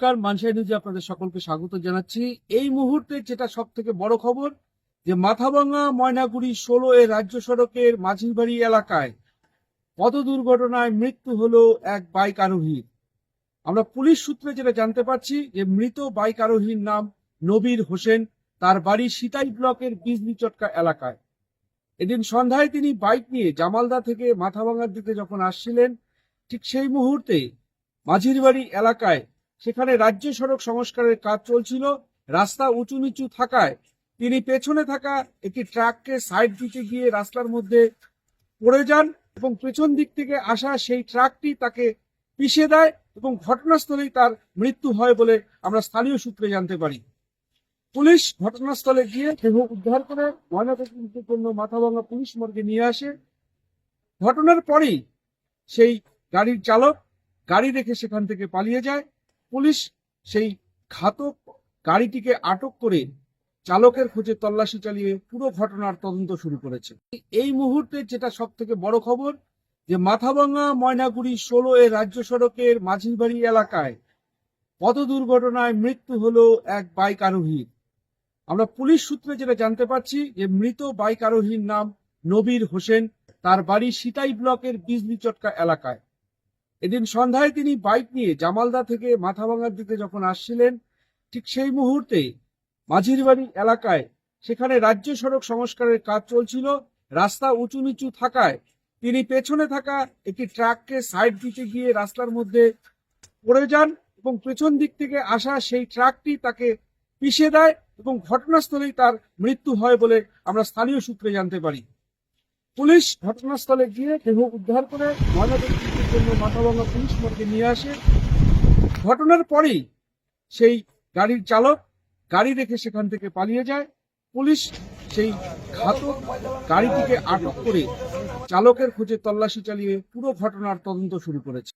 নমস্কার, মানসাই নিউজে আপনাদের সকলকে স্বাগত জানাচ্ছি। এই মুহূর্তে যেটা সব থেকে বড় খবর, যে মাথাভাঙা ময়নাগুড়ি ষোলো এ রাজ্য সড়কের মাঝিরবাড়ি এলাকায় পথ দুর্ঘটনায় মৃত্যু হলো এক বাইক আরোহীর। আমরা পুলিশ সূত্রে যেটা জানতে পারছি, যে মৃত বাইক আরোহীর নাম নবীর হোসেন। তার বাড়ি সিতাই ব্লকের বিজলিচটকা এলাকায়। এদিন সন্ধ্যায় তিনি বাইক নিয়ে জামালদা থেকে মাথাভাঙার দিকে যখন আসছিলেন, ঠিক সেই মুহূর্তে মাঝিরবাড়ি এলাকায় সেখানে রাজ্য সড়ক সংস্কারের কাজ চলছিল। রাস্তা উঁচু নিচু থাকায় তিনি পেছনে থাকা একটি ট্রাককে সাইড দিতে গিয়ে রাস্তার মধ্যে পড়ে যান এবং পেছন দিক থেকে আসা সেই ট্রাকটি তাকে পিষে দেয় এবং ঘটনাস্থলেই তার মৃত্যু হয় বলে আমরা স্থানীয় সূত্রে জানতে পারি। পুলিশ ঘটনাস্থলে গিয়ে দেহ উদ্ধার করে ময়নাতদন্তের জন্য পুলিশ মর্গে নিয়ে আসে। ঘটনার পরেই সেই গাড়ির চালক গাড়ি রেখে সেখান থেকে পালিয়ে যায়। পুলিশ সেই ঘাতক গাড়িটিকে আটক করে চালকের খোঁজে তল্লাশি চালিয়ে পুরো ঘটনার তদন্ত শুরু করেছে। এই মুহূর্তে যেটা সব থেকে বড় খবর, যে মাথাভাঙা ময়নাগুড়ি ষোলো এ রাজ্য সড়কের মাঝিরবাড়ি এলাকায় পথ দুর্ঘটনায় মৃত্যু হলো এক বাইক আরোহীর। আমরা পুলিশ সূত্রে যেটা জানতে পারছি, যে মৃত বাইক আরোহীর নাম নবীর হোসেন। তার বাড়ি সিতাই ব্লকের বিজলিচটকা এলাকায়। এদিন সন্ধ্যায় তিনি বাইক নিয়ে জামালদা থেকে মাথাভাঙার দিকে যখন আসছিলেন, ঠিক সেই মুহূর্তে মাঝিরবাড়ি এলাকায় সেখানে রাজ্য সড়ক সংস্কারের কাজ চলছিল। রাস্তা উঁচু নিচু থাকায় তিনি পেছনে থাকা একটি ট্রাককে সাইড দিতে গিয়ে রাস্তার মধ্যে পড়ে যান এবং পেছন দিক থেকে আসা সেই ট্রাকটি তাকে পিষে দেয় এবং ঘটনাস্থলেই তার মৃত্যু হয় বলে আমরা স্থানীয় সূত্রে জানতে পারি। পুলিশ ঘটনাস্থলে গিয়ে দেহ উদ্ধার করে ময়নাতদন্তের জন্য মাথাভাঙা পুলিশ মর্গে নিয়ে আসে। ঘটনার পরেই সেই গাড়ির চালক গাড়ি রেখে সেখান থেকে পালিয়ে যায়। পুলিশ সেই ঘাতক গাড়িটিকে আটক করে চালকের খোঁজে তল্লাশি চালিয়ে পুরো ঘটনার তদন্ত শুরু করেছে।